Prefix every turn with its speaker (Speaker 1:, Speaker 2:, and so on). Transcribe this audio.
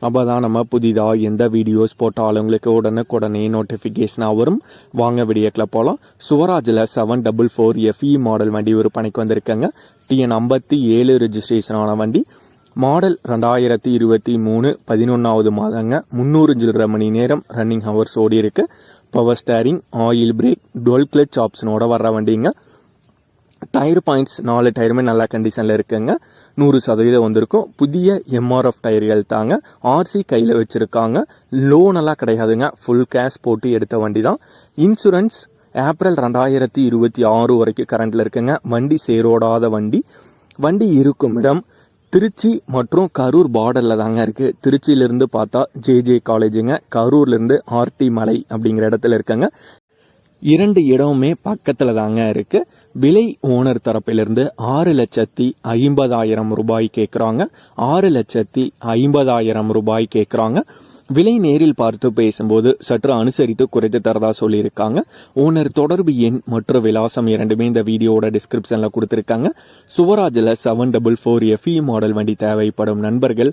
Speaker 1: அப்போ தான் நம்ம புதிதாக எந்த வீடியோஸ் போட்டாலும் உங்களுக்கு உடனுக்குடனே நோட்டிஃபிகேஷனாக வரும். வாங்க வீடியோக்கில் போகலாம் சுவராஜில் seven double four FE model வண்டி விற்பனைக்கு வந்திருக்கேங்க. டிஎன் ஐம்பத்தி ஏழு ரிஜிஸ்ட்ரேஷனான வண்டி. மாடல் ரெண்டாயிரத்தி இருபத்தி மூணு பதினொன்றாவது மாதங்க. முந்நூறு சில்லரை மணி நேரம் ரன்னிங் ஹவர்ஸ் ஓடி இருக்கு. Power steering oil brake dual clutch ஆப்ஷனோட வர்ற வண்டிங்க. டயர் பாயிண்ட்ஸ் நாலு டயருமே நல்ல கண்டிஷனில் இருக்குங்க. நூறு சதவீதம் வந்திருக்கும். புதிய எம்ஆர்எஃப் டயர்கள் தாங்க ஆர்சி கையில் வச்சுருக்காங்க. லோனெல்லாம் கிடையாதுங்க. ஃபுல் கேஷ் போட்டு எடுத்த வண்டி தான். இன்சூரன்ஸ் ஏப்ரல் ரெண்டாயிரத்தி இருபத்தி ஆறு வரைக்கும் கரண்டில் இருக்குங்க. வண்டி சேரோடாத வண்டி. வண்டி இருக்கும் இடம். திருச்சி மற்றும் கரூர் பார்டரில் தாங்க இருக்குது திருச்சியிலேருந்து பார்த்தா ஜேஜே காலேஜுங்க கரூர்லேருந்து ஆர்டி மலை அப்படிங்கிற இடத்துல இருக்குங்க. இரண்டு இடமுமே பக்கத்தில் தாங்க இருக்குது விலை ஓனர் தரப்பிலிருந்து ஆறு லட்சத்தி ஐம்பதாயிரம் ரூபாய் கேட்குறாங்க. ஆறு லட்சத்தி ஐம்பதாயிரம் ரூபாய் கேட்குறாங்க. விலை நேரில் பார்த்து பேசும்போது சற்று அனுசரித்து குறைத்து தரதா சொல்லியிருக்காங்க. ஓனர் தொடர்பு எண் மற்றும் விலாசம் இரண்டுமே இந்த வீடியோவோட டிஸ்கிரிப்ஷனில் கொடுத்துருக்காங்க. சுவராஜில் seven double four FE model வண்டி தேவைப்படும் நண்பர்கள்